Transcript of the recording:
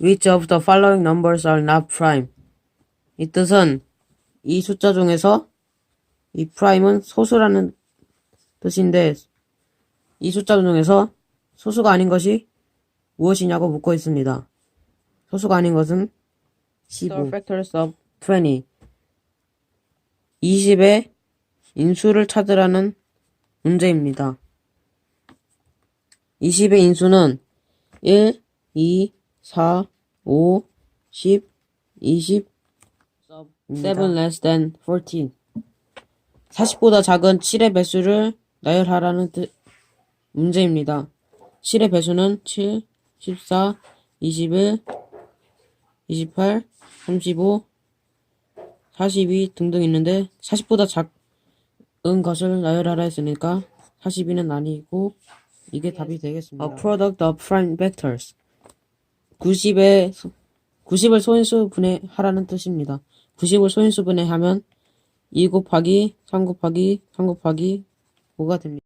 Which of the following numbers are not prime? 이 뜻은 이 숫자 중에서 이 prime은 소수라는 뜻인데 이 숫자 중에서 소수가 아닌 것이 무엇이냐고 묻고 있습니다. 소수가 아닌 것은 15. The factors of 20. 20의 인수를 찾으라는 문제입니다. 20의 인수는 1, 2, 4, 5, 10, 20, 7 less than 14. 40보다 작은 7의 배수를 나열하라는 뜻, 문제입니다. 7의 배수는 7, 14, 21, 28, 35, 42 등등 있는데 40보다 작은 것을 나열하라 했으니까 42는 아니고 이게 답이 되겠습니다. A product of prime vectors. 90의 90을 소인수 분해하라는 뜻입니다. 90을 소인수 분해하면 2 곱하기 3 곱하기 3 곱하기 5가 됩니다.